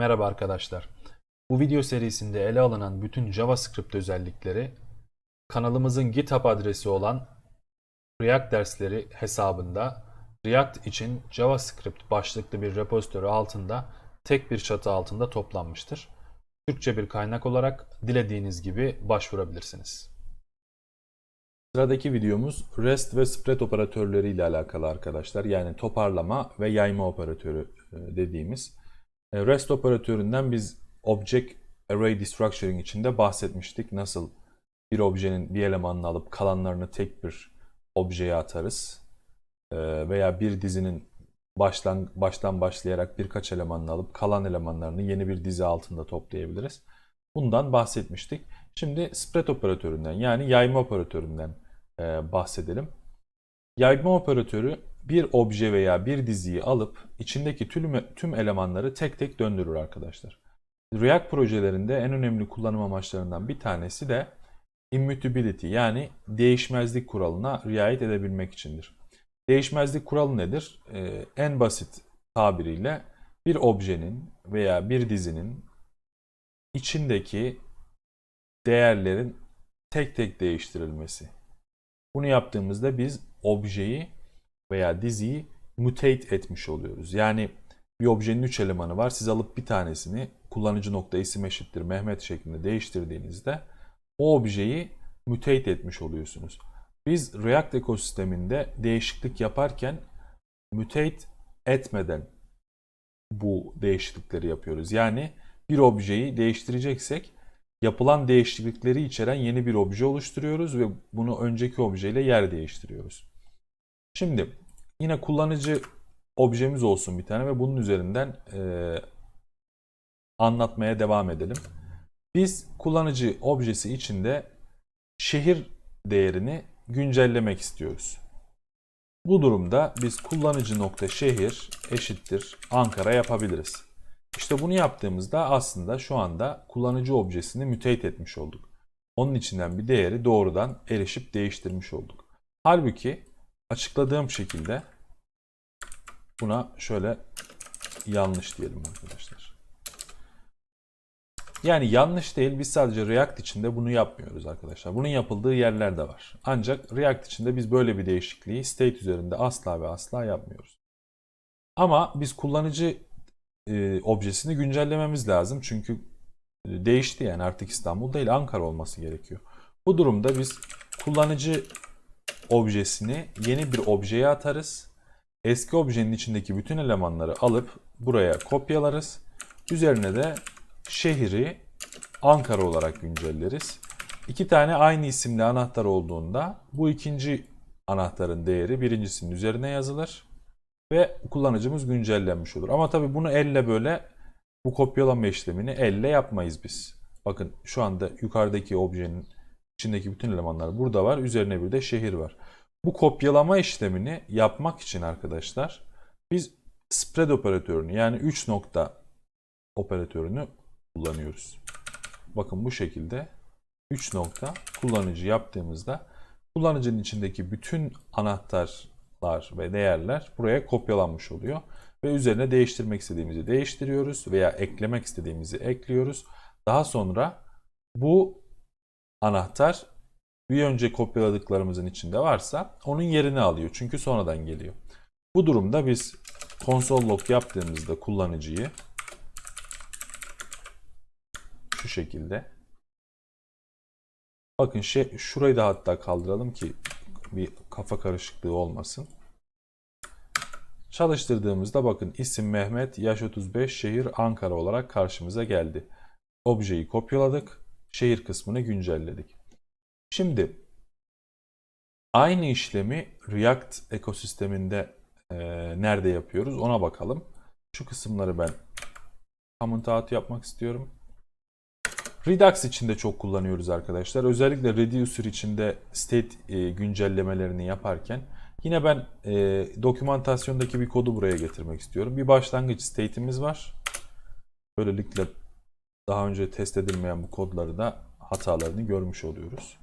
Merhaba arkadaşlar. Bu video serisinde ele alınan bütün JavaScript özellikleri kanalımızın GitHub adresi olan React dersleri hesabında React için JavaScript başlıklı bir repozitörü altında tek bir çatı altında toplanmıştır. Türkçe bir kaynak olarak dilediğiniz gibi başvurabilirsiniz. Sıradaki videomuz REST ve spread operatörleri ile alakalı arkadaşlar. Yani toparlama ve yayma operatörü e, dediğimiz. E, REST operatöründen biz Object Array Destructuring içinde bahsetmiştik. Nasıl bir objenin bir elemanını alıp kalanlarını tek bir objeye atarız. E, Veya bir dizinin baştan, baştan başlayarak birkaç elemanını alıp kalan elemanlarını yeni bir dizi altında toplayabiliriz. Bundan bahsetmiştik. Şimdi spread operatöründen yani yayma operatöründen e, bahsedelim. Yayma operatörü bir obje veya bir diziyi alıp içindeki tüm, tüm elemanları tek tek döndürür arkadaşlar. React projelerinde en önemli kullanım amaçlarından bir tanesi de immutability yani değişmezlik kuralına riayet edebilmek içindir. Değişmezlik kuralı nedir? Ee, en basit tabiriyle bir objenin veya bir dizinin içindeki değerlerin tek tek değiştirilmesi. Bunu yaptığımızda biz objeyi veya diziyi mutate etmiş oluyoruz. Yani bir objenin 3 elemanı var. Siz alıp bir tanesini kullanıcı nokta isim eşittir Mehmet şeklinde değiştirdiğinizde o objeyi mutate etmiş oluyorsunuz. Biz React ekosisteminde değişiklik yaparken mutate etmeden bu değişiklikleri yapıyoruz. Yani bir objeyi değiştireceksek yapılan değişiklikleri içeren yeni bir obje oluşturuyoruz ve bunu önceki objeyle yer değiştiriyoruz. Şimdi yine kullanıcı objemiz olsun bir tane ve bunun üzerinden e, anlatmaya devam edelim. Biz kullanıcı objesi içinde şehir değerini güncellemek istiyoruz. Bu durumda biz kullanıcı nokta şehir eşittir Ankara yapabiliriz. İşte bunu yaptığımızda aslında şu anda kullanıcı objesini mutate etmiş olduk. Onun içinden bir değeri doğrudan erişip değiştirmiş olduk. Halbuki açıkladığım şekilde buna şöyle yanlış diyelim arkadaşlar. Yani yanlış değil biz sadece React içinde bunu yapmıyoruz arkadaşlar. Bunun yapıldığı yerler de var. Ancak React içinde biz böyle bir değişikliği state üzerinde asla ve asla yapmıyoruz. Ama biz kullanıcı e, objesini güncellememiz lazım. Çünkü e, değişti yani artık İstanbul değil Ankara olması gerekiyor. Bu durumda biz kullanıcı objesini yeni bir objeye atarız. Eski objenin içindeki bütün elemanları alıp buraya kopyalarız. Üzerine de şehri Ankara olarak güncelleriz. İki tane aynı isimli anahtar olduğunda bu ikinci anahtarın değeri birincisinin üzerine yazılır ve kullanıcımız güncellenmiş olur. Ama tabii bunu elle böyle bu kopyalama işlemini elle yapmayız biz. Bakın şu anda yukarıdaki objenin içindeki bütün elemanlar burada var. Üzerine bir de şehir var. Bu kopyalama işlemini yapmak için arkadaşlar biz spread operatörünü yani 3 nokta operatörünü kullanıyoruz. Bakın bu şekilde 3 nokta kullanıcı yaptığımızda kullanıcının içindeki bütün anahtarlar ve değerler buraya kopyalanmış oluyor. Ve üzerine değiştirmek istediğimizi değiştiriyoruz veya eklemek istediğimizi ekliyoruz. Daha sonra bu anahtar bir önce kopyaladıklarımızın içinde varsa onun yerini alıyor. Çünkü sonradan geliyor. Bu durumda biz console log yaptığımızda kullanıcıyı şu şekilde bakın şey şurayı da hatta kaldıralım ki bir kafa karışıklığı olmasın. Çalıştırdığımızda bakın isim Mehmet, yaş 35, şehir Ankara olarak karşımıza geldi. Objeyi kopyaladık, şehir kısmını güncelledik. Şimdi aynı işlemi React ekosisteminde e, nerede yapıyoruz ona bakalım. Şu kısımları ben comment out yapmak istiyorum. Redux içinde çok kullanıyoruz arkadaşlar. Özellikle Reducer içinde state e, güncellemelerini yaparken yine ben e, dokümantasyondaki bir kodu buraya getirmek istiyorum. Bir başlangıç state'imiz var. Böylelikle daha önce test edilmeyen bu kodları da hatalarını görmüş oluyoruz.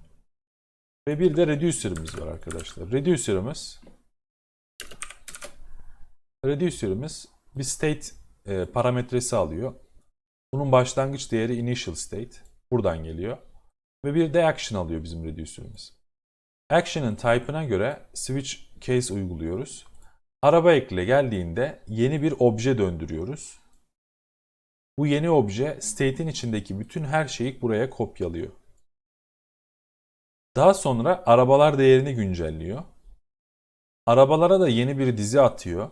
Ve bir de reducer'ımız var arkadaşlar. Reducer'ımız reducer'ımız bir state e, parametresi alıyor. Bunun başlangıç değeri initial state. Buradan geliyor. Ve bir de action alıyor bizim reducer'ımız. Action'ın type'ına göre switch case uyguluyoruz. Araba ekle geldiğinde yeni bir obje döndürüyoruz. Bu yeni obje state'in içindeki bütün her şeyi buraya kopyalıyor. Daha sonra arabalar değerini güncelliyor. Arabalara da yeni bir dizi atıyor.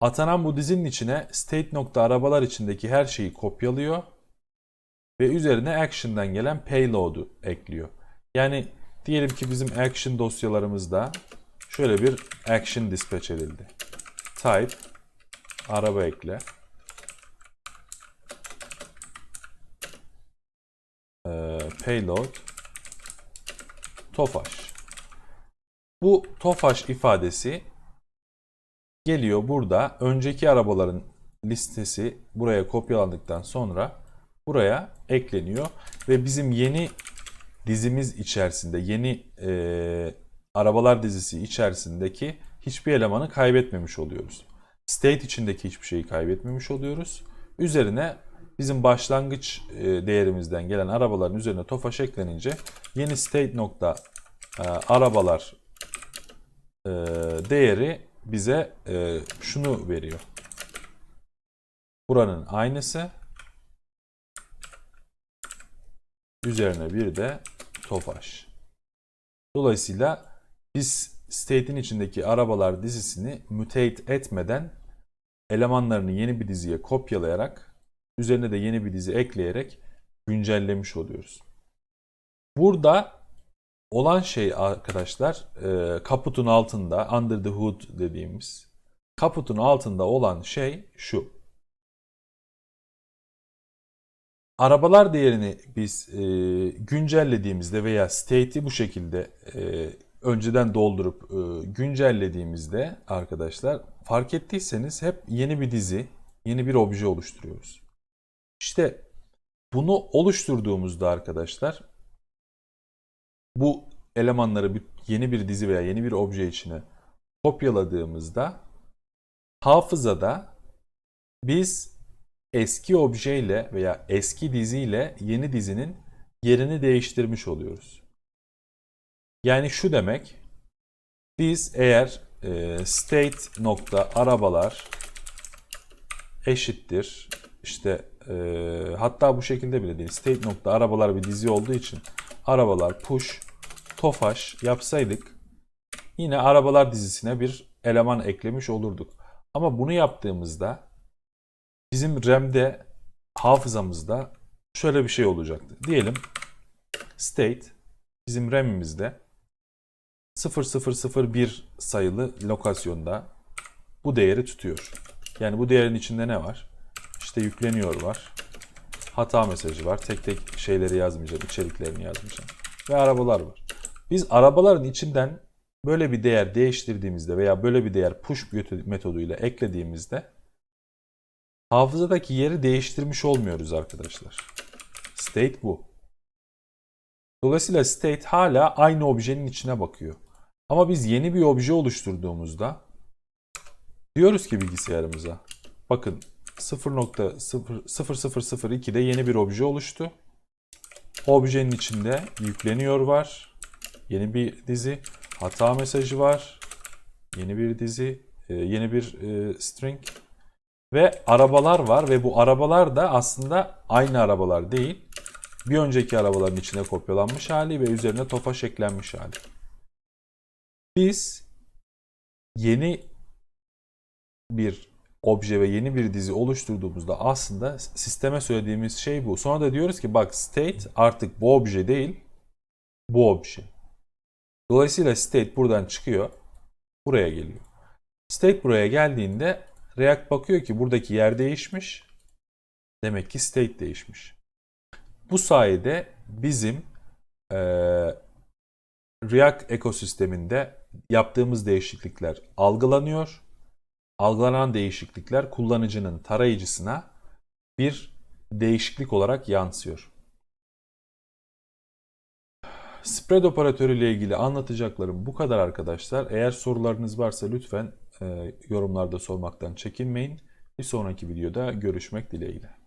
Atanan bu dizinin içine state nokta arabalar içindeki her şeyi kopyalıyor ve üzerine action'dan gelen payload'u ekliyor. Yani diyelim ki bizim action dosyalarımızda şöyle bir action dispatch edildi. Type araba ekle. Ee, payload Tofaş. Bu Tofaş ifadesi geliyor burada. Önceki arabaların listesi buraya kopyalandıktan sonra buraya ekleniyor ve bizim yeni dizimiz içerisinde yeni e, arabalar dizisi içerisindeki hiçbir elemanı kaybetmemiş oluyoruz. State içindeki hiçbir şeyi kaybetmemiş oluyoruz. Üzerine bizim başlangıç e, değerimizden gelen arabaların üzerine tofaş eklenince yeni state nokta e, arabalar e, değeri bize şunu veriyor. Buranın aynısı üzerine bir de tofaş. Dolayısıyla biz state'in içindeki arabalar dizisini mutate etmeden elemanlarını yeni bir diziye kopyalayarak üzerine de yeni bir dizi ekleyerek güncellemiş oluyoruz. Burada olan şey arkadaşlar e, kaputun altında under the hood dediğimiz kaputun altında olan şey şu. Arabalar değerini biz e, güncellediğimizde veya state'i bu şekilde e, önceden doldurup e, güncellediğimizde arkadaşlar fark ettiyseniz hep yeni bir dizi, yeni bir obje oluşturuyoruz. İşte bunu oluşturduğumuzda arkadaşlar bu elemanları bir- yeni bir dizi veya yeni bir obje içine kopyaladığımızda hafızada biz eski objeyle veya eski diziyle yeni dizinin yerini değiştirmiş oluyoruz. Yani şu demek biz eğer e, state nokta arabalar eşittir işte e, hatta bu şekilde bile değil state nokta arabalar bir dizi olduğu için arabalar push tofaş yapsaydık yine arabalar dizisine bir eleman eklemiş olurduk. Ama bunu yaptığımızda bizim RAM'de hafızamızda şöyle bir şey olacaktı. Diyelim state bizim RAM'imizde 0001 sayılı lokasyonda bu değeri tutuyor. Yani bu değerin içinde ne var? İşte yükleniyor var. Hata mesajı var. Tek tek şeyleri yazmayacağım, içeriklerini yazmayacağım. Ve arabalar var. Biz arabaların içinden böyle bir değer değiştirdiğimizde veya böyle bir değer push metoduyla eklediğimizde hafızadaki yeri değiştirmiş olmuyoruz arkadaşlar. State bu. Dolayısıyla state hala aynı objenin içine bakıyor. Ama biz yeni bir obje oluşturduğumuzda diyoruz ki bilgisayarımıza bakın 0.0002'de yeni bir obje oluştu. Objenin içinde yükleniyor var. Yeni bir dizi. Hata mesajı var. Yeni bir dizi. e, Yeni bir e, string. Ve arabalar var ve bu arabalar da aslında aynı arabalar değil. Bir önceki arabaların içine kopyalanmış hali ve üzerine tofaş eklenmiş hali. Biz yeni bir obje ve yeni bir dizi oluşturduğumuzda aslında sisteme söylediğimiz şey bu. Sonra da diyoruz ki bak state artık bu obje değil, bu obje. Dolayısıyla state buradan çıkıyor, buraya geliyor. State buraya geldiğinde React bakıyor ki buradaki yer değişmiş. Demek ki state değişmiş. Bu sayede bizim eee, React ekosisteminde yaptığımız değişiklikler algılanıyor. Algılanan değişiklikler kullanıcının tarayıcısına bir değişiklik olarak yansıyor. Spread operatörü ile ilgili anlatacaklarım bu kadar arkadaşlar. Eğer sorularınız varsa lütfen e, yorumlarda sormaktan çekinmeyin. Bir sonraki videoda görüşmek dileğiyle.